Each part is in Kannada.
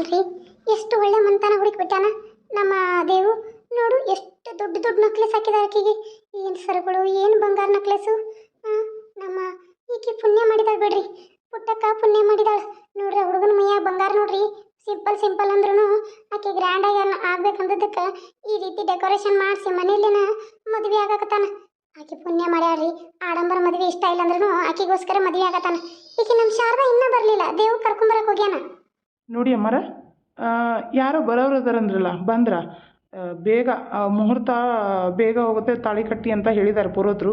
ಅಲ್ರಿ? ಎಷ್ಟು ಒಳ್ಳೆ ಮಂತಾನ ಹುಡುಕ್ಬಿಟ್ಟಾನ ನಮ್ಮ ದೇವು. ನೋಡು, ಎಷ್ಟು ದೊಡ್ಡ ದೊಡ್ಡ ನಕ್ಲೆಸ್ ಹಾಕಿದ ಆಕೆಗೆ. ಏನು ಸರಗಳು, ಏನು ಬಂಗಾರ ನಕ್ಲೆಸು ನಮ್ಮ ಈಕೆ ಪುಣ್ಯ ಮಾಡಿದಾಳ ಬಿಡ್ರಿ. ಪುಟ್ಟಕ್ಕ ಪುಣ್ಯ ಮಾಡಿದಾಳ. ನೋಡ್ರಿ ಹುಡುಗನ ಮೈಯ ಬಂಗಾರ ನೋಡ್ರಿ. ಸಿಂಪಲ್ ಸಿಂಪಲ್ ಅಂದ್ರೂ ಆಕೆ ಗ್ರ್ಯಾಂಡ್ ಆಗಿ ಆಗ್ಬೇಕಂದದಕ್ಕೆ ಈ ರೀತಿ ಡೆಕೋರೇಷನ್ ಮಾಡಿಸಿ ಮನೇಲಿನ ಮದುವೆ ಆಗಕತ್ತಾನ. ಆಕೆ ಪುಣ್ಯ ಮಾಡ್ಯಾಳ್ರಿ. ಆಡಂಬರ ಮದುವೆ ಇಷ್ಟ ಇಲ್ಲ ಅಂದ್ರೂ ಆಕೆಗೋಸ್ಕರ ಮದುವೆ ಆಗತ್ತಾನ ಈಕೆ ನಮ್ಮ ಶಾರದಾ ಇನ್ನೂ ಬರಲಿಲ್ಲ. ದೇವ್ ಕರ್ಕೊಂಬರಕ್ಕೆ ಹೋಗ್ಯಾನ. ನೋಡಿ ಅಮ್ಮರ ಯಾರೋ ಬರೋರು ಅದಾರಂದ್ರಲ್ಲ ಬಂದ್ರ ಬೇಗ ಮುಹೂರ್ತ ಬೇಗ ಹೋಗುತ್ತೆ ತಾಳಿ ಕಟ್ಟಿ ಅಂತ ಹೇಳಿದಾರೆ ಪುರೋದ್ರು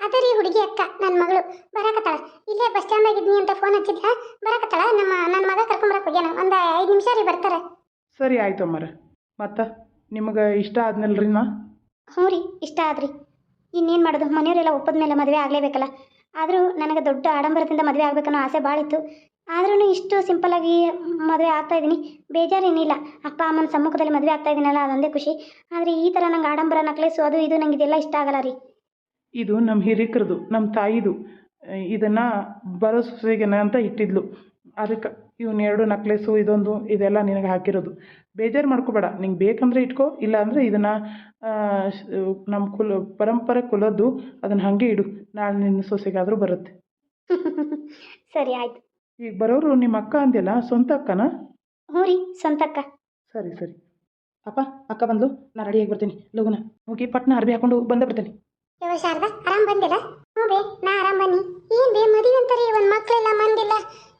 ಅದೇ ರೀ ಹುಡುಗಿ ಅಕ್ಕ ನನ್ನ ಮಗಳು ಬರಾಕತ್ತಾಳ. ಇಲ್ಲೇ ಬಸ್ ಸ್ಟ್ಯಾಂಡ್ ಇದ್ನಿ ಅಂತ ಫೋನ್ ಹಚ್ಚಿದ್ದ ಬರಾಕತ್ತಾಳ ನಮ್ಮ ನನ್ನ ಮಗ ಕರ್ಕೊಂಬರಕ್ಕೆ ಹೋಗ್ಯಾನ ಒಂದು ಐದು ನಿಮಿಷ ರೀ ಬರ್ತಾರೆ. ಸರಿ ಆಯ್ತು ಅಮ್ಮರ ಮತ್ತೆ ನಿಮಗೆ ಇಷ್ಟ ಆದ್ನಲ್ರಿ ನಾ? ಹ್ಞೂ ರೀ ಇಷ್ಟ ಆದ್ರಿ. ಇನ್ನೇನು ಮಾಡೋದು ಮನೆಯವರೆಲ್ಲ ಒಪ್ಪದ ಮೇಲೆ ಮದುವೆ ಆಗಲೇಬೇಕಲ್ಲ. ಆದರೂ ನನಗೆ ದೊಡ್ಡ ಆಡಂಬರದಿಂದ ಮದುವೆ ಆಗಬೇಕನ್ನೋ ಆಸೆ ಭಾಳ ಇತ್ತು. ಆದ್ರೂ ಇಷ್ಟು ಸಿಂಪಲ್ಲಾಗಿ ಮದುವೆ ಆಗ್ತಾ ಇದ್ದೀನಿ. ಬೇಜಾರೇನಿಲ್ಲ. ಅಪ್ಪ ಅಮ್ಮನ ಸಮ್ಮುಖದಲ್ಲಿ ಮದುವೆ ಆಗ್ತಾ ಇದ್ದೀನಲ್ಲ ಅದೊಂದೇ ಖುಷಿ. ಆದರೆ ಈ ಥರ ನಂಗೆ ಆಡಂಬರ ನಕ್ಲೇಸು ಅದು ಇದು ನಂಗೆ ಇದೆಲ್ಲ ಇಷ್ಟ ಆಗಲ್ಲ ರೀ. ಇದು ನಮ್ಮ ಹಿರಿಕರದು ನಮ್ಮ ತಾಯಿದು. ಇದನ್ನು ಬರೋ ಸೊಸೆಗೆನ ಅಂತ ಇಟ್ಟಿದ್ಲು. ಅದಕ್ಕೆ ಇವನ್ ಎರಡು ನಕ್ಲೆಸು ಇದೊಂದು ಇದೆಲ್ಲ ನಿನಗೆ ಹಾಕಿರೋದು. ಬೇಜಾರು ಮಾಡ್ಕೋಬೇಡ. ನಿಂಗೆ ಬೇಕಂದ್ರೆ ಇಟ್ಕೋ ಇಲ್ಲ ಅಂದರೆ ಇದನ್ನು ನಮ್ಮ ಕುಲ ಪರಂಪರೆ ಕುಲದ್ದು ಅದನ್ನು ಹಾಗೆ ಇಡು. ನಾಳೆ ನಿನ್ನ ಸೊಸೆಗಾದರೂ ಬರುತ್ತೆ. ಸರಿ ಆಯ್ತು. ಈಗ ಬರೋರು ನಿಮ್ಮ ಅಕ್ಕ ಅಂದಿಲ್ಲ ಸ್ವಂತ ಅಕ್ಕನಾ? ಹ್ಞೂ ರೀ ಸ್ವಂತಕ್ಕ ಸರಿ ಸರಿ. ಅಪ್ಪ ಅಕ್ಕ ಬಂದು ನಾ ರೆಡಿಯಾಗಿ ಬರ್ತೀನಿ. ಲಗುನ. ಹೋಗಿ ಪಟ್ನ ಅರ್ಬಿ ಹಾಕೊಂಡು ಬಂದೇ ಬಿಡ್ತೀನಿ. ಯವ ಶಾರದಾ ಆರಾಮ್ ಬಂದಿಲ್ಲ? ಹ್ಞೂ ಬೇ ನಾ ಆರಾಮ್ ಬನ್ನಿ. ಏನ್ ಬೇ ಮದುವೆ ಅಂತಾರೆ ಒಂದು ಮಕ್ಕಳೆಲ್ಲ ಮಂದಿಲ್ಲ.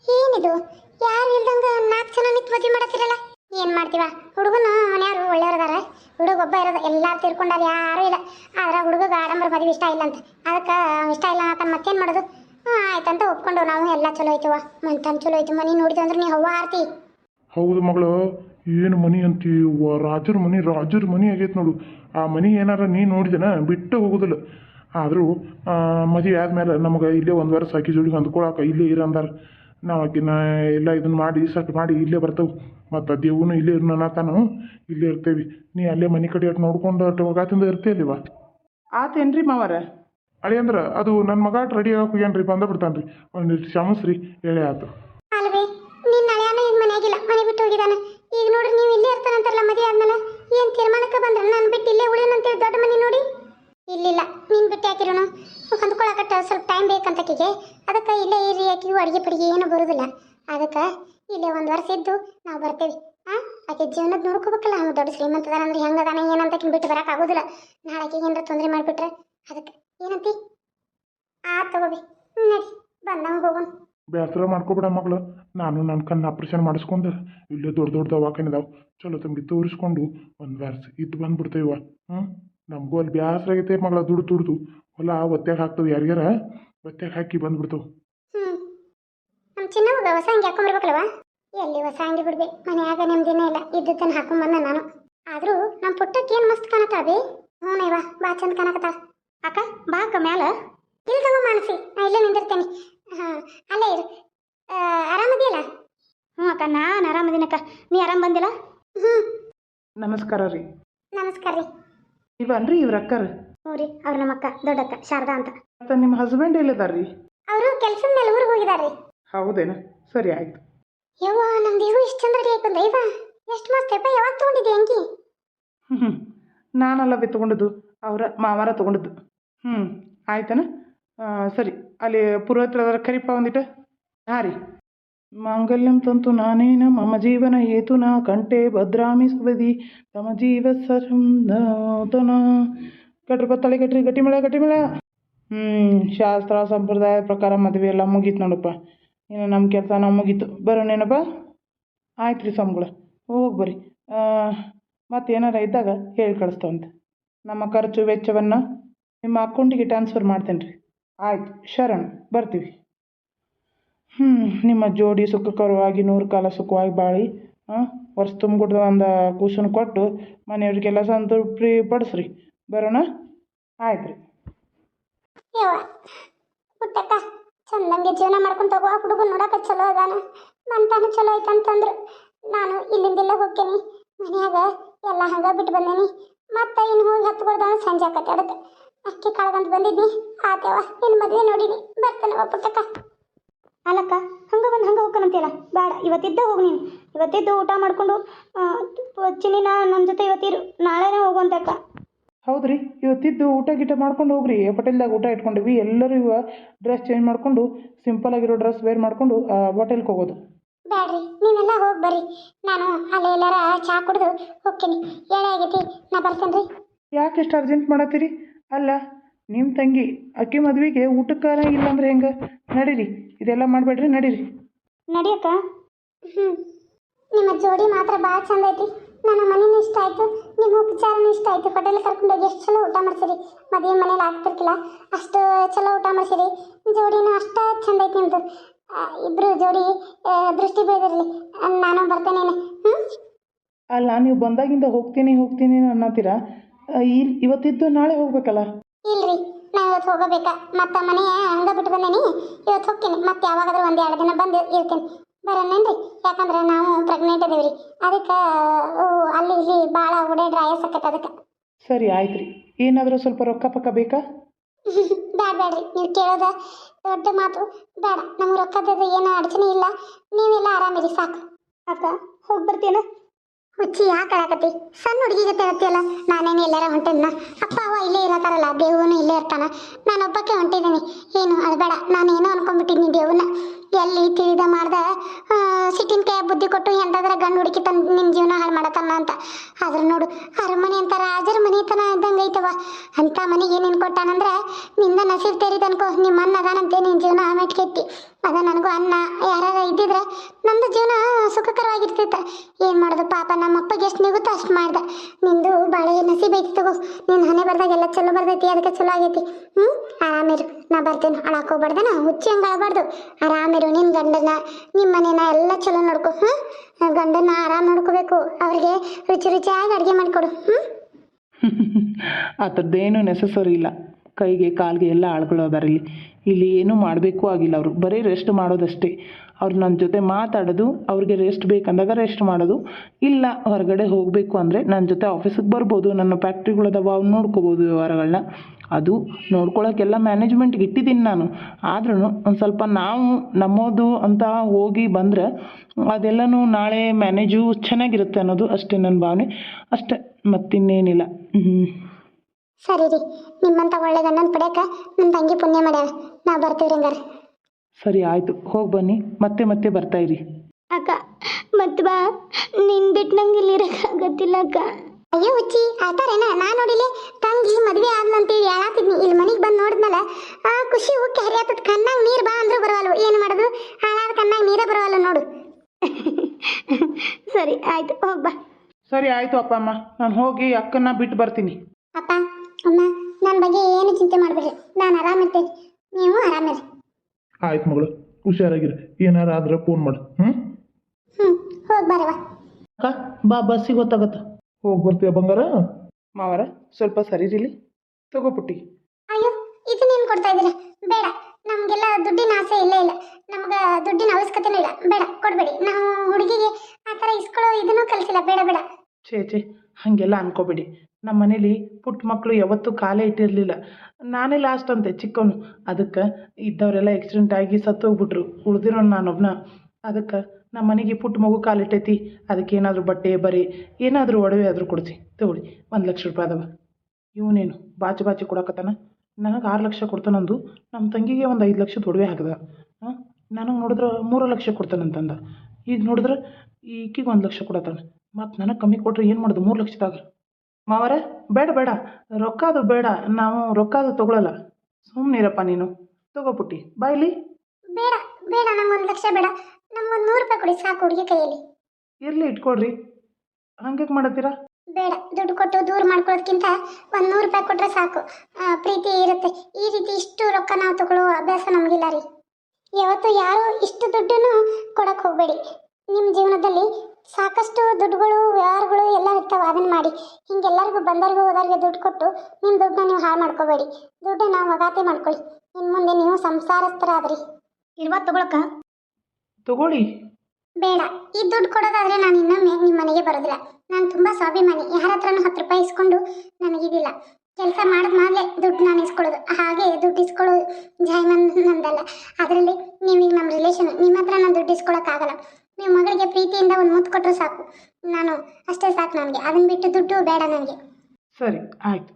ಏನಿದು? ಯಾರು ಇಲ್ದಂಗ ನಾಲ್ಕು ಜನ ನಿಂತು ಮದುವೆ ಮಾಡತ್ತಿರಲ್ಲ? ಏನ್ ಮಾಡ್ತೀವ? ಹುಡುಗನ ಮನೆಯವರು ಒಳ್ಳೆಯವ್ರದಾರ. ಹುಡುಗ ಒಬ್ಬ ಇರೋದು ಎಲ್ಲಾರು ತೀರ್ಕೊಂಡಾರ ಯಾರು ಇಲ್ಲ. ಆದ್ರೆ ಹುಡುಗ ಆಡಂಬರ ಮದುವೆ ಇಷ್ಟ ಇಲ್ಲ ಅಂತ. ಅದಕ್ಕೆ ಇಷ್ಟ ಇಲ್ಲ ಅಂತ ಮತ್ತೇನ್ ಮಾಡೋದು? ಹಾಂ ಆಯ್ತಂತ ಒಪ್ಕೊಂಡು ನಾವು ಎಲ್ಲ ಚಲೋ ಐತಿವ ಮಂತನ್ ಚಲೋ ಐತಿ ಮನೆ ನೋಡಿದ ಅಂದ್ರೆ ನೀ ಹವ್ವ ಆರ್ತಿ. ಹೌದು ಮಗಳು ಏನು ಮನಿ ಅಂತಿ ರಾಜರ ಮನಿ ರಾಜರ ಮನಿ ಆಗೈತೆ ನೋಡು. ಆ ಮನಿ ಏನಾರ ನೀ ನೋಡಿದನ? ಬಿಟ್ಟು ಹೋಗೋದಿಲ್ಲ. ಆದರೂ ಮದುವೆ ಆದ್ಮೇಲೆ ನಮಗೆ ಇಲ್ಲೇ ಒಂದು ವರ್ಷ ಸಾಕಿ ಜೋಡಿ ಹೊಂದ್ಕೊಳಕ ಇಲ್ಲೇ ಇರ ಅಂದಾರ. ನಾವು ಆಕಿನ ಎಲ್ಲ ಇದನ್ನ ಮಾಡಿ ಸಟ್ ಮಾಡಿ ಇಲ್ಲೇ ಬರ್ತೇವೆ. ಮತ್ತು ದೇವನು ಇಲ್ಲೇ ಇರೋಣ ತಾನು. ಇಲ್ಲೇ ಇರ್ತೇವಿ. ನೀ ಅಲ್ಲೇ ಮನೆ ಕಡೆ ಅಟ್ ನೋಡ್ಕೊಂಡು ಅಟ್ ಹೋಗಾತಿಂದ ಇರ್ತೇಲಿವ ಆತೇನ್ರಿ ಮಾವರ? ಅಳಿ ಅದು ನನ್ನ ಮಗ ರೆಡಿ ಆಗಕ್ಕೆ ಹೋಗ್ಯಾನ್ರಿ ಬಂದ ಬಿಡ್ತಾನ್ರಿ. ಒಂದು ಕ್ಷಮಿಸ್ರಿ ಹೇಳಿ ಆತು. ಅಲ್ವೇ ನಿನ್ನ ಅಳಿಯನ ಈಗ ಮನೆಯಾಗಿಲ್ಲ ಮನೆ ಬಿಟ್ಟು ಹೋಗಿದಾನ. ಈಗ ನೋಡ್ರಿ ನೀವು ಇಲ್ಲೇ ಇರ್ತಾನಂತಾರಲ್ಲ ಮದುವೆ ಆದ್ಮೇಲೆ, ಏನು ತೀರ್ಮಾನಕ್ಕೆ ಬಂದ್ರೆ? ನಾನು ಬಿಟ್ಟು ಇಲ್ಲೇ ಉಳಿಯೋಣಂತೇಳಿ ದೊಡ್ಡ ಮನೆ ನೋಡಿ. ಇಲ್ಲಿಲ್ಲ, ನೀನು ಬಿಟ್ಟು ಹಾಕಿರೋನು. ಹೊಂದ್ಕೊಳಕಟ್ಟ ಸ್ವಲ್ಪ ಟೈಮ್ ಬೇಕಂತಕಿಗೆ ಅದಕ್ಕೆ ಇಲ್ಲೇ ಇರಿ ಆಕಿಗೂ ಅಡುಗೆ ಪಡಿಗೆ ಏನು ಬರೋದಿಲ್ಲ. ಅದಕ್ಕೆ ಇಲ್ಲೇ ಒಂದು ವರ್ಷ ಇದ್ದು ನಾವು ಬರ್ತೇವೆ. ಹಾಂ ಆಕೆ ಜೀವನದ ನೋಡ್ಕೋಬೇಕಲ್ಲ, ಅವ್ನು ದೊಡ್ಡ ಶ್ರೀಮಂತದಾನ ಅಂದ್ರೆ ಹೆಂಗದಾನ, ಏನಂತ ಬಿಟ್ಟು ಬರಕ್ಕೆ ಆಗೋದಿಲ್ಲ. ನಾಳೆ ಆಕೆಗೆ ಏನಾರ ತೊಂದರೆ ಮಾಡಿಬಿಟ್ರೆ ಅದಕ್ಕೆ. ಏನಂತಿ? ಆ ತಗೋಬಿ. ನಡಿ. ಬಂದಂಗೆ ಹೋಗೋಣ. ಬೇಸರ ಮಾಡ್ಕೊಬೇಡ ಮಗಳು. ನಾನು ನನ್ನ ಕಣ್ಣು ಆಪ್ರೇಷನ್ ಮಾಡಿಸ್ಕೊಂಡು. ಇಲ್ಲೇ ದೊಡ್ಡ ದೊಡ್ಡ ದವಾಖಾನೆ ಇದಾವೆ. ಚಲೋ ತಮಗೆ ತೋರಿಸ್ಕೊಂಡು ಒಂದು ವರ್ಷ ಇದ್ದು ಬಂದ್ಬಿಡ್ತೇವ ಹ್ಞೂ ನಮಗೂ ಅಲ್ಲಿ ಬೇಸರ ಆಗೈತೆ ಮಗಳ ದುಡ್ಡು ದುಡ್ದು ಹೊಲ ಒತ್ತೆಗೆ ಹಾಕ್ತವೆ ಯಾರಿಗಾರ ಒತ್ತೆಗೆ ಹಾಕಿ ಬಂದ್ಬಿಡ್ತವೆ ನಮ್ಮ ಚಿನ್ನವಾಗ ಹೊಸ ಅಂಗಿ ಹಾಕೊಂಡ್ಬರ್ಬೇಕಲ್ವ ಎಲ್ಲಿ ಹೊಸ ಅಂಗಿ ಬಿಡ್ಬಿ ಮನ್ಯಾಗ ನೆಮ್ಮದಿನೇ ಇಲ್ಲ. ಇದ್ದದ್ದನ್ನು ಹಾಕೊಂಡ್ ನಾನು. ಆದರೂ ನಮ್ಮ ಪುಟ್ಟಕ್ಕೆ ಏನು ಮಸ್ತ್ ಕಾಣತ್ತಾಳ ಬಿ? ಹ್ಞೂ ಇವ ಬಾ ಚಂದ ಕಾಣಕತ್ತಾಳ. ಅಕ್ಕ ಬಾ ಅಕ್ಕ ಮ್ಯಾಲ. ಇಲ್ಲಿ ತಗೋ ಮಾನಸಿ ನಾ ಇಲ್ಲೇ ನಿಂದಿರ್ತೇನೆ. ಹಾಂ ಅಲ್ಲೇ ಇರು. ಆ, ಆರಾಮದಿಯಲ್ಲ ಹ್ಞೂ ಅಕ್ಕ ನಾನು ಆರಾಮದಿನಕ್ಕ ನೀ ಆರಾಮ್ ಬಂದಿಲ್ಲ? ಹ್ಞೂ ನಮಸ್ಕಾರ ರೀ. ನಮಸ್ಕಾರ ರೀ. ಇವನ್ರಿ ಇವ್ರ ಅಕ್ಕರ? ಹ್ಞೂ ರೀ ಅವ್ರು ನಮ್ಮ ಅಕ್ಕ ದೊಡ್ಡಕ್ಕ ಶಾರದಾ ಅಂತ. ಮತ್ತು ನಿಮ್ಮ ಹಸ್ಬೆಂಡ್ ಎಲ್ಲಿದಾರ್ರಿ ಅವರು ಕೆಲಸದ ಮೇಲೆ ಊರಿಗೆ ಹೋಗಿದಾರ್ರಿ ಹೌದೇನ? ಸರಿ ಆಯ್ತು. ಯವ್ವ ನಮ್ದು ಇವು ಇಷ್ಟು ಚಂದ ರೆಡಿ ಆಯ್ತು ದೈವ ಎಷ್ಟು ಮಸ್ತ್ ಯಪ್ಪ ಯಾವಾಗ ತಗೊಂಡಿದ್ದೆ ಅಂಗಿ? ಹ್ಞೂ ನಾನಲ್ಲ ಬಿ ತೊಗೊಂಡದ್ದು ಅವರ ಮಾವರ ತೊಗೊಂಡದ್ದು. ಹ್ಞೂ ಆಯ್ತನ? ಸರಿ. ಅಲ್ಲಿ ಪುರೋಹಿತ್ರ ಅದರ ಕರಿಪ ಒಂದಿಟ. ಹಾಂ ರೀ. ಮಾಂಗಲ್ಯಂ ತಂತು ನಾನೇನ, ಮಮ ಜೀವನ ಹೇತುನ, ಕಂಠೆ ಭದ್ರಾಮಿ ಸುಬದಿ ತಮ ಜೀವ ಸರಂದನ ಕಟ್ರಿ ಬತ್ತಳಿ ಕಟ್ರಿ, ಗಟ್ಟಿ ಮಳೆ, ಗಟ್ಟಿ ಮೇಳ. ಹ್ಞೂ ಶಾಸ್ತ್ರ ಸಂಪ್ರದಾಯ ಪ್ರಕಾರ ಮದುವೆ ಎಲ್ಲ ಮುಗೀತು ನೋಡಪ್ಪ. ಇನ್ನು ನಮ್ಮ ಕೆಲಸ ನಾವು ಮುಗೀತು. ಬರೋಣೇನಪ್ಪ ಆಯ್ತು ರೀ ಸ್ವಾಮಿಗಳ, ಹೋಗಿ ಬರ್ರಿ. ಮತ್ತು ಏನಾರ ಇದ್ದಾಗ ಹೇಳಿ ಕಳಿಸ್ತವಂತೆ. ನಮ್ಮ ಖರ್ಚು ವೆಚ್ಚವನ್ನು ನಿಮ್ಮ ಅಕೌಂಟಿಗೆ ಟ್ರಾನ್ಸ್ಫರ್ ಮಾಡ್ತೇನೆ ರೀ ಆಯ್ತು, ಶರಣ್, ಬರ್ತೀವಿ. ಹ್ಞೂ ನಿಮ್ಮ ಜೋಡಿ ಸುಖಕರವಾಗಿ, ನೂರು ಕಾಲ ಸುಖವಾಗಿ ಬಾಳಿ ಹಾಂ ವರ್ಷ ತುಂಬಿಕೊಡ್ದ ಒಂದು ಕೂಸನ್ನು ಕೊಟ್ಟು ಮನೆಯವ್ರಿಗೆಲ್ಲ ಸಂತೃಪ್ತಿ ಪಡಿಸ್ರಿ. ಬರೋಣ? ಆಯ್ತು ರೀ ಪುಟ್ಟಕ್ಕ ಜೀವನ ಮಾಡ್ಕೊಂಡು ಹೋಗುವ ಹುಡುಗ ನೋಡಕ ಚಲೋ ಅದಾನ. ಮಂತಾನು ಚಲೋ ಐತಂತಂದ್ರು. ನಾನು ಇಲ್ಲಿಂದೆಲ್ಲ ಹೋಗ್ತೇನೆ. ಮನ್ಯಾಗ ಎಲ್ಲ ಹಂಗ ಬಿಟ್ಟು ಬಂದೇನಿ. ಮತ್ತೆ ಇನ್ನು ಹೋಗಿ ಹತ್ಕೊಳ್ದ ಸಂಜೆ ಆಕತ್ತೆ. ಅದಕ್ಕೆ ಅಕ್ಕಿ ಕಾಳ್ಗಂತ ಬಂದಿದ್ನಿ. ಆತೇವ ನಿನ್ನ ಮದುವೆ ನೋಡಿನಿ. ಬರ್ತಾನವ ಪುಟ್ಟಕ್ಕ. ಅಲ್ಲಕ್ಕ, ಹಂಗ ಬಂದು ಹಂಗ ಹೋಗ್ಕನಂತೀರ ಬೇಡ, ಇವತ್ತಿದ್ದ ಹೋಗಿ ನೀನು. ಇವತ್ತಿದ್ದು ಊಟ ಮಾಡಿಕೊಂಡು ಚಿನ್ನಿನ ನನ್ನ ಜೊತೆ ಇವತ್ತಿರು. ನಾಳೆನೇ ಹೋಗುವಂತಕ್ಕ ಹೌದ್ರಿ, ಇವತ್ತಿದ್ದು ಊಟ ಗೀಟ ಮಾಡ್ಕೊಂಡು ಹೋಗ್ರಿ. ಹೋಟೆಲ್ದಾಗ ಊಟ ಇಟ್ಕೊಂಡಿವಿ ಎಲ್ಲರೂ ಇವ ಡ್ರೆಸ್ ಚೇಂಜ್ ಮಾಡ್ಕೊಂಡು ಸಿಂಪಲ್ ಆಗಿರೋ ಡ್ರೆಸ್ ವೇರ್ ಮಾಡ್ಕೊಂಡು ಹೋಟೆಲ್ಗೆ ಹೋಗೋದು. ಬ್ಯಾಡ್ರಿ ನೀವೆಲ್ಲ ಹೋಗಿ ಬರ್ರಿ. ನಾನು ಅಲ್ಲಿ ಎಲ್ಲಾರ ಚಾ ಕುಡಿದು ಹೋಗ್ತೀನಿ. ಏಳೆ ಆಗೈತಿ ನಾ ಬರ್ತೇನೆ ರೀ ಯಾಕೆ ಇಷ್ಟು ಅರ್ಜೆಂಟ್ ಮಾಡತ್ತೀರಿ? ಅಲ್ಲ ನಿಮ್ಮ ತಂಗಿ ಅಕ್ಕಿ ಮದುವೆಗೆ ಊಟಕ್ಕಾರ ಇಲ್ಲ ಅಂದ್ರೆ ಹೆಂಗೆ? ನಡೀರಿ ಇದೆಲ್ಲ ಮಾಡಬೇಡ್ರಿ ನಡೀರಿ. ನಡಿಯಕ್ಕ? ಹ್ಞೂ ನಿಮ್ಮ ಜೋಡಿ ಮಾತ್ರ ಭಾಳ ಚಂದ ಐತಿ. ನನ್ನ ಮನೇನ ಇಷ್ಟ ಆಯ್ತು. ನಿಮ್ಮ ಉಪಚಾರನೂ ಇಷ್ಟ ಆಯ್ತು. ಹೋಟೆಲ್ ಕರ್ಕೊಂಡೋಗಿ ಎಷ್ಟು ಚಲೋ ಊಟ ಮಾಡ್ಸಿರಿ. ಮದುವೆ ಮನೇಲಿ ಆಗ್ತಿರ್ಕಿಲ್ಲ. ಅಷ್ಟು ಚಲೋ ಊಟ ಮಾಡ್ಸಿರಿ. ಜೋಡಿನೂ ಅಷ್ಟು ಚಂದ ಐತಿ ನಿಮ್ದು. ಆ, ಇಬ್ರು ಜೋಡಿ ದೃಷ್ಟಿ ಬೀಳದಿರಲಿ ನಾನು ಬರ್ತೇನೆ ಅಲ್ಲ ನೀವು ಬಂದಾಗಿಂದ ಹೋಗ್ತೀನಿ ಹೋಗ್ತೀನಿ ಅನ್ನತ್ತೀರಾ? ಇಲ್ಲಿ ಇವತ್ತಿದ್ದು ನಾಳೆ ಹೋಗ್ಬೇಕಲ್ಲ? ಇಲ್ರಿ ನಾ ಇವತ್ತು ಹೋಗಬೇಕಾ? ಮತ್ತೆ ಮನೆ ಹಂಗ ಬಿಟ್ಟು ಬಂದೇನಿ ಇವತ್ತು ಹೋಗ್ತೀನಿ. ಮತ್ತೆ ಯಾವಾಗಾದ್ರೂ ಒಂದು ಎರಡು ದಿನ ಬಂದು ಇರ್ತೀನಿ. ಬರೋಣೇನ್ರಿ? ಯಾಕಂದ್ರೆ ನಾವು ಪ್ರೆಗ್ನೆಂಟ್ ಅದೇವ್ರಿ ಅದಕ್ಕೆ ಅಲ್ಲಿ ಇಲ್ಲಿ ಭಾಳ ಓಡಾಡ್ರಿ ಆಯಸಕ್ಕೈತೆ ಅದಕ್ಕೆ. ಸರಿ ಆಯ್ತು ರೀ ಏನಾದರೂ ಸ್ವಲ್ಪ ರೊಕ್ಕ ಪಕ್ಕ ಬೇಕಾ? ಬ್ಯಾಡ ಬ್ಯಾಡ್ರಿ ನೀವು ಕೇಳೋದ ದೊಡ್ಡ ಮಾತು. ಬೇಡ ನಮ್ಗೆ ರೊಕ್ಕದ ಏನು ಅಡಚಣೆ ಇಲ್ಲ. ನೀವೆಲ್ಲ ಆರಾಮಿರಿ ಸಾಕು. ಅಕ್ಕ ಹೋಗಿ ಬರ್ತೀನ ಹುಚ್ಚಿ ಯಾಕೆ ಆಡಕತ್ತಿ ಸಣ್ಣ ಹುಡುಗಿಗೆ ಜೊತೆ ಹೇಳ್ತೀಯಲ್ಲ ನಾನೇನು ಎಲ್ಲಾರ ಹೊಂಟಿದ್ನ? ಅಪ್ಪ ಅವ ಇಲ್ಲೇ ಇರತ್ತಾರಲ್ಲ ದೇವನು ಇಲ್ಲೇ ಇರ್ತಾನ. ನಾನು ಒಬ್ಬಕ್ಕೆ ಹೊಂಟಿದ್ದೀನಿ ಏನು ಅದು ಬೇಡ ನಾನು ಏನೋ ಅನ್ಕೊಂಡ್ಬಿಟ್ಟಿದ್ದೀನಿ ದೇವನ. ಎಲ್ಲಿ ತಿಳಿದ ಮಾಡ್ದ ಸಿಟ್ಟಿನ ಕೈ ಬುದ್ಧಿ ಕೊಟ್ಟು ಎಂದಾದ್ರ ಗಂಡು ಹುಡುಕಿ ತಂದು ನಿಮ್ಮ ಜೀವನ ಹಾಳು ಮಾಡತ್ತಾನ ಅಂತ. ಆದ್ರೆ ನೋಡು, ಅರಮನೆ ಅಂತ ರಾಜರ ಮನೆತನ ಇದ್ದಂಗೆ ಐತವ. ಅಂತ ಮನೆಗೆ ಏನೇನು ಕೊಟ್ಟಾನಂದ್ರೆ, ನಿಂದ ನಸೀಬ್ ತೇರಿದ ಅನ್ಕೋ ನಿಮ್ಮ ಅನ್ನ ಅದಾನಂತೆ ನಿನ್ನ ಜೀವನ ಮೆಟ್ಕೆತ್ತಿ. ಅದ ನನಗೂ ಅನ್ನ ಯಾರು ಇದ್ದಿದ್ರೆ ನಂದು ಜೀವನ ಸುಖಕರವಾಗಿರ್ತಿತ್ತ ಏನು ಮಾಡೋದು ಪಾಪ, ನಮ್ಮ ಅಪ್ಪಗೆ ಎಷ್ಟು ನಿಗುತ್ತೋ ಅಷ್ಟು ಮಾಡ್ದೆ. ನಿಂದು ಬಾಳೆ ನಸೀಬ್ ಐತಿ ತಗೋ ನಿನ್ನ ಹಣೆ ಬರ್ದಾಗ ಎಲ್ಲ ಚಲೋ ಬರ್ತೈತಿ ಅದಕ್ಕೆ ಚಲೋ ಆಗೈತಿ. ಹ್ಞೂ ಆರಾಮಿರು ನಾ ಬರ್ತೇನೆ ಅಳಕ್ ಹೋಗ್ಬಾರ್ದನ? ಹುಚ್ಚಿ ಹಂಗೆ ಅಳಬಾರ್ದು ಆರಾಮಿರು ನಿನ್ನ ಗಂಡನ ನಿಮ್ಮ ಮನೇನ ಎಲ್ಲ ಚಲೋ ನೋಡ್ಕೊ ಹಾಂ ಗಂಡನ ಆರಾಮ್ ನೋಡ್ಕೋಬೇಕು. ಅವ್ರಿಗೆ ರುಚಿ ರುಚಿಯಾಗಿ ಅಡುಗೆ ಮಾಡಿಕೊಡು ಹ್ಞೂ ಆ ಥರದ್ದೇನು ನೆಸಸರಿ ಇಲ್ಲ. ಕೈಗೆ, ಕಾಲಿಗೆ ಎಲ್ಲ ಆಳ್ಗಳು ಬರಲಿ ಇಲ್ಲಿ. ಇಲ್ಲಿ ಏನೂ ಮಾಡಬೇಕು ಆಗಿಲ್ಲ ಅವರು. ಬರೀ ರೆಸ್ಟ್ ಮಾಡೋದಷ್ಟೇ. ಅವ್ರು ನನ್ನ ಜೊತೆ ಮಾತಾಡೋದು, ಅವ್ರಿಗೆ ರೆಸ್ಟ್ ಬೇಕಂದಾಗ ರೆಸ್ಟ್ ಮಾಡೋದು. ಇಲ್ಲ, ಹೊರಗಡೆ ಹೋಗಬೇಕು ಅಂದರೆ ನನ್ನ ಜೊತೆ ಆಫೀಸಿಗೆ ಬರ್ಬೋದು, ನನ್ನ ಫ್ಯಾಕ್ಟ್ರಿಗಳದಾವ ಅವ್ನು ನೋಡ್ಕೋಬೋದು ವ್ಯವಹಾರಗಳನ್ನ ಅದು ನೋಡ್ಕೊಳಕ್ಕೆಲ್ಲ ಮ್ಯಾನೇಜ್ಮೆಂಟ್ಗೆ ಇಟ್ಟಿದ್ದೀನಿ ನಾನು. ಆದ್ರೂ ಒಂದು ಸ್ವಲ್ಪ ನಾವು ನಮ್ಮದು ಅಂತ ಹೋಗಿ ಬಂದರೆ ಅದೆಲ್ಲನೂ ನಾಳೆ ಮ್ಯಾನೇಜು ಚೆನ್ನಾಗಿರುತ್ತೆ ಅನ್ನೋದು ಅಷ್ಟೇ ನನ್ನ ಭಾವನೆ. ಅಷ್ಟೇ, ಮತ್ತಿನ್ನೇನಿಲ್ಲ. ಸರಿ ರೀ, ನಿಮ್ಮಂತ ಒಳ್ಳೆದನ್ನ ಗಂಡನ ಪಡ್ಯಾಕ ನನ್ನ ತಂಗಿ ಪುಣ್ಯ ಮಾಡ್ಯಾಳ. ನಾ ಬರ್ತೀವಿ ಹಂಗಾರೆ. ಸರಿ ಆಯಿತು ಹೋಗಿ ಬನ್ನಿ ಮತ್ತೆ ಮತ್ತೆ ಬರ್ತಾ ಇರಿ. ಅಕ್ಕ ಮತ್ ಬಾ ನಿನ್ ಬಿಟ್ಟು ನಂಗೆ ಇಲ್ಲಿ ಇರಕ್ಕಾಗತ್ತಿಲ್ಲ ಅಕ್ಕ. ಅಯ್ಯೋ ಹುಚ್ಚಿ ಆಯ್ತಾರೇನ ನಾ ನೋಡಿಲಿ ತಂಗಿ ಮದ್ವೆ ಆದ್ಲಂತೇಳಿ ಹೇಳಾತಿದ್ನಿ. ಇಲ್ಲಿ ಮನೆಗೆ ಬಂದು ನೋಡಿದ್ಮೇಲೆ ಆ ಖುಷಿ ಉಕ್ಕಿ ಹರಿಯಾತದ ಕಣ್ಣಾಗ ನೀರು ಬಾ ಅಂದ್ರೂ ಬರವಲ್ವು? ಏನು ಮಾಡೋದು? ಹಾಳಾದ ಕಣ್ಣಾಗ ನೀರೇ ಬರವಲ್ಲ ನೋಡು. ಸರಿ ಆಯ್ತು ಹೋಗ್ ಬಾ. ಸರಿ ಆಯಿತು ಅಪ್ಪ ಅಮ್ಮ ನಾನು ಹೋಗಿ ಅಕ್ಕನ್ನ ಬಿಟ್ಟು ಬರ್ತೀನಿ. ಅಪ್ಪ ಅಮ್ಮ ನನ್ನ ಬಗ್ಗೆ ಏನು ಚಿಂತೆ ಮಾಡಬೇಡ್ರಿ. ನಾನು ಆರಾಮಿರ್ತೇನೆ ನೀವು ಆರಾಮಿರಿ. ಆಯ್ತು ಮಗಳು ಹುಷಾರಾಗಿರು. ಏನಾರ ಆದ್ರೆ ಫೋನ್ ಮಾಡು ಹ್ಞೂ ಹ್ಞೂ ಹೋಗಿ ಬರವ ಅಕ್ಕ ಬಾ ಬಸ್ಸಿಗೆ ಗೊತ್ತಾಗತ್ತ? ಹೋಗಿ ಬರ್ತೀಯ ಬಂಗಾರ? ಮಾವರ ಸ್ವಲ್ಪ ಸರಿರಿಲಿ ತಗೋ ಪುಟ್ಟಿ. ಅಯ್ಯೋ ಇದು ನೀನು ಕೊಡ್ತಾ ಇದ್ದೀರಾ? ಬೇಡ ನಮಗೆಲ್ಲ ದುಡ್ಡಿನ ಆಸೆ ಇಲ್ಲ ಇಲ್ಲ. ನಮ್ಗೆ ದುಡ್ಡಿನ ಅವಶ್ಯಕತೆನೂ ಇಲ್ಲ. ಬೇಡ ಕೊಡಬೇಡಿ. ನಾವು ಹುಡುಗಿಗೆ ಆ ಥರ ಇಸ್ಕೊಳ್ಳೋ ಇದನ್ನು ಕಲಿಸಿಲ್ಲ. ಬೇಡ ಬೇಡ. ಛೇ ಛೇ ಹಾಗೆಲ್ಲ ಅನ್ಕೋಬೇಡಿ. ನಮ್ಮ ಮನೇಲಿ ಪುಟ್ಟ ಮಕ್ಕಳು ಯಾವತ್ತೂ ಕಾಲೇ ಇಟ್ಟಿರಲಿಲ್ಲ. ನಾನೇ ಲಾಸ್ಟ್ ಅಂತೆ, ಚಿಕ್ಕವನು. ಅದಕ್ಕೆ ಇದ್ದವರೆಲ್ಲ ಆಕ್ಸಿಡೆಂಟ್ ಆಗಿ ಸತ್ತು ಹೋಗ್ಬಿಟ್ರು ಉಳ್ದಿರೋ ನಾನೊಬ್ನ. ಅದಕ್ಕೆ ನಮ್ಮ ಮನೆಗೆ ಪುಟ್ಟ ಮಗು ಕಾಲಿಟ್ಟೈತಿ. ಅದಕ್ಕೆ ಏನಾದರೂ ಬಟ್ಟೆ, ಬರಿ, ಏನಾದರೂ ಒಡವೆ ಆದರೂ ಕೊಡಿಸಿ. ತಗೊಳ್ಳಿ. ಒಂದು ಲಕ್ಷ ರೂಪಾಯಿ ಅದಾವ. ಇವನೇನು ಬಾಚಿ ಬಾಚಿ ಕೊಡಕತ್ತಾನ? ನನಗೆ ಆರು ಲಕ್ಷ ಕೊಡ್ತಾನಂದು. ನಮ್ಮ ತಂಗಿಗೆ ಒಂದು ಐದು ಲಕ್ಷದ ಒಡವೆ ಹಾಕಿದ. ಹಾಂ? ನನಗೆ ನೋಡಿದ್ರೆ ಮೂರು ಲಕ್ಷ ಕೊಡ್ತಾನಂತಂದ. ಈಗ ನೋಡಿದ್ರೆ ಈಕಿಗೆ ಒಂದು ಲಕ್ಷ ಕೊಡತ್ತಾನೆ. ಮತ್ತು ನನಗೆ ಕಮ್ಮಿ ಕೊಟ್ರೆ ಏನು ಮಾಡೋದು? ಮೂರು ಲಕ್ಷದಾಗ. ಮಾವರೇ ಬೇಡ ಬೇಡ. ರೊಕ್ಕದು ಬೇಡ. ನಾವು ರೊಕ್ಕ ಅದು ಸುಮ್ಮನೆ ಸುಮ್ಮನಿರಪ್ಪ ನೀನು. ತಗೋ ಪುಟ್ಟಿ. ಬಾಯ್ಲಿ ಬೇಡ ಬೇಡ. ನಮ್ಗೊಂದು ಲಕ್ಷ ಬೇಡ. ನಮ್ಗೊಂದು ನೂರು ರೂಪಾಯಿ ಕೊಡಿ. ಸಾಕು ಹುಡುಗಿ ಕೈಯಲ್ಲಿ. ಇರಲಿ ಇಟ್ಕೊಡ್ರಿ. ಹಂಗೆ ಮಾಡತ್ತೀರಾ? ಬೇಡ. ದುಡ್ಡು ಕೊಟ್ಟು ದೂರ ಮಾಡ್ಕೊಳ್ಳೋದಕ್ಕಿಂತ ಒಂದು ನೂರು ರೂಪಾಯಿ ಕೊಟ್ಟರೆ ಸಾಕು. ಆ, ಪ್ರೀತಿ ಇರುತ್ತೆ. ಈ ರೀತಿ ಇಷ್ಟು ರೊಕ್ಕ ನಾವು ತಗೊಳ್ಳೋ ಅಭ್ಯಾಸ ನಮಗಿಲ್ಲ ರೀ. ಯಾವತ್ತು ಯಾರು ಇಷ್ಟು ದುಡ್ಡನ್ನು ಕೊಡಕ್ಕೆ ಹೋಗಬೇಡಿ. ನಿಮ್ಮ ಜೀವನದಲ್ಲಿ ಸಾಕಷ್ಟು ದುಡ್ಡುಗಳು ವ್ಯವಹಾರಗಳು ಎಲ್ಲ ಇರ್ತಾವೆ ಅದನ್ನು ಮಾಡಿ. ಹಿಂಗೆಲ್ಲರಿಗೂ ಬಂದರಿಗೂ ಹೋದವ್ರಿಗೆ ದುಡ್ಡು ಕೊಟ್ಟು ನಿಮ್ಮ ದುಡ್ಡನ್ನ ನೀವು ಹಾಳು ಮಾಡ್ಕೋಬೇಡಿ. ದುಡ್ಡನ್ನ ಮಗಾತೆ ಮಾಡ್ಕೊಳ್ಳಿ. ಇನ್ನು ಮುಂದೆ ನೀವು ಸಂಸಾರಸ್ಥರಾದ್ರಿ. ಇಲ್ವಾ ತಗೊಳಕ? ತಗೊಳ್ಳಿ. ಬೇಡ. ಈ ದುಡ್ಡು ಕೊಡೋದಾದ್ರೆ ನಾನು ಇನ್ನೊಮ್ಮೆ ನಿಮ್ಮ ಮನೆಗೆ ಬರೋದಿಲ್ಲ. ನಾನು ತುಂಬ ಸ್ವಾಭಿಮಾನಿ. ಯಾರ ಹತ್ರನೂ ಹತ್ತು ರೂಪಾಯಿ ಇಸ್ಕೊಂಡು ನನಗಿದಿಲ್ಲ. ಕೆಲಸ ಮಾಡಿದ್ಮಾಗಲೇ ದುಡ್ಡು ನಾನು ಇಸ್ಕೊಳ್ಳೋದು. ಹಾಗೆ ದುಡ್ಡು ಇಸ್ಕೊಳ್ಳೋದು ಜಾಯ್ಮನ್ ನಂದಲ್ಲ. ಅದರಲ್ಲಿ ನೀವೀಗ ನಮ್ಮ ರಿಲೇಷನ್ ನಿಮ್ಮ ಹತ್ರ ನಾನು ದುಡ್ಡು ಇಸ್ಕೊಳ್ಳೋಕ್ಕಾಗಲ್ಲ ನೀವು ಮಗಳಿಗೆ ಪ್ರೀತಿಯಿಂದ ಒಂದು ಮುತ್ತು ಕೊಟ್ಟರು ಸಾಕು. ನಾನು ಅಷ್ಟೇ ಸಾಕು ನನಗೆ. ಅದನ್ನ ಬಿಟ್ಟು ದುಡ್ಡು ಬೇಡ ನನಗೆ. ಸರಿ ಆಯ್ತು.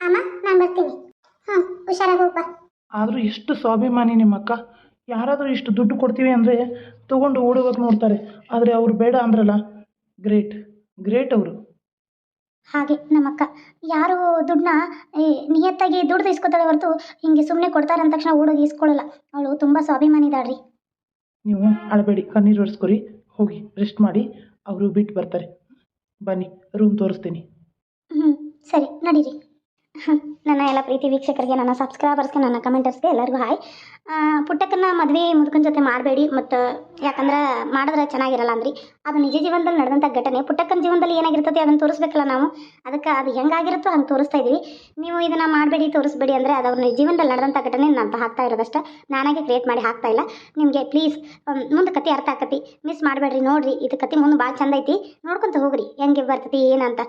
ಅಮ್ಮ ನಾನು ಬರ್ತೀನಿ. ಹಾಂ ಹುಷಾರಾಗಿ ಹೋಗ್ಬಾ ಆದರೂ ಎಷ್ಟು ಸ್ವಾಭಿಮಾನಿ ನಿಮ್ಮ ಅಕ್ಕ ಯಾರಾದರೂ ಇಷ್ಟು ದುಡ್ಡು ಕೊಡ್ತೀವಿ ಅಂದರೆ ತೊಗೊಂಡು ಓಡೋಗಕ್ಕೆ ನೋಡ್ತಾರೆ. ಆದರೆ ಅವರು ಬೇಡ ಅಂದ್ರಲ್ಲ? ಗ್ರೇಟ್. ಗ್ರೇಟ್ ಅವರು. ಹಾಗೆ ನಮ್ಮಕ್ಕ. ಯಾರು ದುಡ್ಡನ್ನ ನಿಯತ್ತಾಗಿ ದುಡ್ಡು ಇಸ್ಕೊತಾಳೆ ಹೊರತು ಹಿಂಗೆ ಸುಮ್ಮನೆ ಕೊಡ್ತಾರೆ ಅಂದ ತಕ್ಷಣ ಓಡೋಗಿ ಇಸ್ಕೊಳ್ಳಲ್ಲ ಅವಳು ತುಂಬ ಸ್ವಾಭಿಮಾನಿ ಇದ್ದಾಳ್ರಿ ನೀವು ಅಳಬೇಡಿ, ಕಣ್ಣೀರು ಒರೆಸ್ಕೊರಿ, ಹೋಗಿ ರೆಸ್ಟ್ ಮಾಡಿ, ಅವರು ಬಿಟ್ಟು ಬರ್ತಾರೆ ಬನ್ನಿ ರೂಮ್ ತೋರಿಸ್ತೀನಿ ಹ್ಞೂ ಸರಿ, ನಡೀರಿ. ನನ್ನ ಎಲ್ಲ ಪ್ರೀತಿ ವೀಕ್ಷಕರಿಗೆ, ನನ್ನ ಸಬ್ಸ್ಕ್ರೈಬರ್ಸ್ಗೆ ನನ್ನ ಕಮೆಂಟರ್ಸ್ಗೆ ಎಲ್ಲರಿಗೂ ಹಾಯ್ ಪುಟ್ಟಕ್ಕನ್ನ ಮದುವೆ ಮುದುಕನ ಜೊತೆ ಮಾಡಬೇಡಿ, ಮತ್ತು ಯಾಕಂದ್ರೆ ಮಾಡಿದ್ರೆ ಚೆನ್ನಾಗಿರಲ್ಲ ಅಂದ್ರಿ. ಅದು ನಿಜ ಜೀವನದಲ್ಲಿ ನಡೆದಂಥ ಘಟನೆ. ಪುಟ್ಟಕ್ಕನ ಜೀವನದಲ್ಲಿ ಏನಾಗಿರ್ತದೆ ಅದನ್ನು ತೋರಿಸ್ಬೇಕಲ್ಲ ನಾವು. ಅದಕ್ಕೆ ಅದು ಹೆಂಗಾಗಿರುತ್ತೋ ಹಂಗೆ ತೋರಿಸ್ತಾ ಇದ್ದೀವಿ ನೀವು ಇದನ್ನು ಮಾಡಬೇಡಿ, ತೋರಿಸ್ಬೇಡಿ ಅಂದರೆ ಅದು ಅವ್ರ ಜೀವನದಲ್ಲಿ ನಡೆದಂಥ ಘಟನೆ ನಾನು ಹಾಕ್ತಾ ಇರೋದಷ್ಟೇ. ನಾನಾಗೆ ಕ್ರಿಯೇಟ್ ಮಾಡಿ ಹಾಕ್ತಾ ಇಲ್ಲ. ನಿಮಗೆ ಪ್ಲೀಸ್ ಮುಂದೆ ಕತೆ ಅರ್ಥ ಆಕತಿ ಮಿಸ್ ಮಾಡಬೇಡ್ರಿ, ನೋಡ್ರಿ. ಇದು ಕತೆ ಮುಂದೆ ಭಾಳ ಚಂದ ಐತಿ. ನೋಡ್ಕೊಂತ ಹೋಗ್ರಿ. ಹೆಂಗೆ ಬರ್ತೈತಿ ಏನಂತ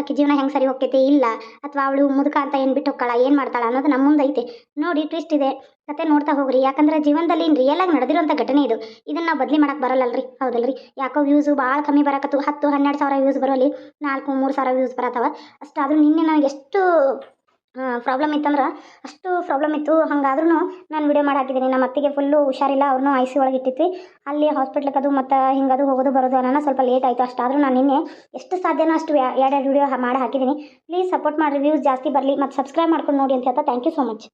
ಆಕೆ ಜೀವನ ಹೆಂಗೆ ಸರಿ ಹೋಗ್ತೈತಿ ಇಲ್ಲ, ಅಥವಾ ಅವಳು ಮುದುಕ ಅಂತ ಏನು ಬಿಟ್ಟು ಹೋಗ್ತಾಳ, ಏನು ಮಾಡ್ತಾಳ ಅನ್ನೋದು ನಮ್ಮ ಮುಂದೆ ಐತೆ. ನೋಡಿ ಟ್ವಿಸ್ಟ್ ಇದೆ. ಕತೆ ನೋಡ್ತಾ ಹೋಗ್ರಿ. ಯಾಕಂದ್ರೆ ಜೀವನದಲ್ಲಿ ರಿಯಲ್ ಆಗಿ ನಡೆದಿರೋಂಥ ಘಟನೆ ಇದು. ಇದನ್ನ ನಾವು ಬದಲಿ ಮಾಡಕ್ಕೆ ಬರಲ್ಲಲ್ರಿ? ಹೌದಲ್ರಿ? ಯಾಕೋ ವ್ಯೂಸು ಭಾಳ ಕಮ್ಮಿ ಬರಕತ್ತು. ಹತ್ತು, ಹನ್ನೆರಡು ಸಾವಿರ ವ್ಯೂಸ್ ಬರೋಲ್ಲಿ ನಾಲ್ಕು, ಮೂರು ಸಾವಿರ ವ್ಯೂಸ್ ಬರತ್ತವ ಅಷ್ಟಾದರೂ ನಿನ್ನೆ ನನಗೆ ಎಷ್ಟು ಪ್ರಾಬ್ಲಮ್ ಇತ್ತಂದ್ರೆ ಅಷ್ಟು ಪ್ರಾಬ್ಲಮ್ ಇತ್ತು. ಹಂಗಾದ್ರೂ ನಾನು ವಿಡಿಯೋ ಮಾಡಿ ಹಾಕಿದ್ದೀನಿ ನಮ್ಮ ಅತ್ತಿಗೆ ಫುಲ್ಲು ಹುಷಾರಿಲ್ಲ. ಅವ್ರನ್ನೂ ಐ ಸಿ ಒಳಗೆ ಇಟ್ಟಿದ್ವಿ. ಅಲ್ಲಿ ಹಾಸ್ಪಿಟ್ಲಿಗೆ ಅದು ಮತ್ತು ಹಿಂಗದು ಹೋಗೋದು ಬರೋದು ಅನ್ನೋಣ ಸ್ವಲ್ಪ ಲೇಟ್ ಆಯಿತು. ಅಷ್ಟಾದರೂ ನಾನು ನಿನ್ನೆ ಎಷ್ಟು ಸಾಧ್ಯನೋ ಅಷ್ಟು ಎರಡು ಎರಡು ವಿಡಿಯೋ ಮಾಡಿ ಹಾಕಿದ್ದೀನಿ ಪ್ಲೀಸ್ ಸಪೋರ್ಟ್ ಮಾಡಿ ವ್ಯೂಸ್ ಜಾಸ್ತಿ ಬರಲಿ. ಮತ್ತು ಸಬ್ಸ್ಕ್ರೈಬ್ ಮಾಡ್ಕೊಂಡು ನೋಡಿ ಅಂತ ಹೇಳ್ತಾ. Thank you so much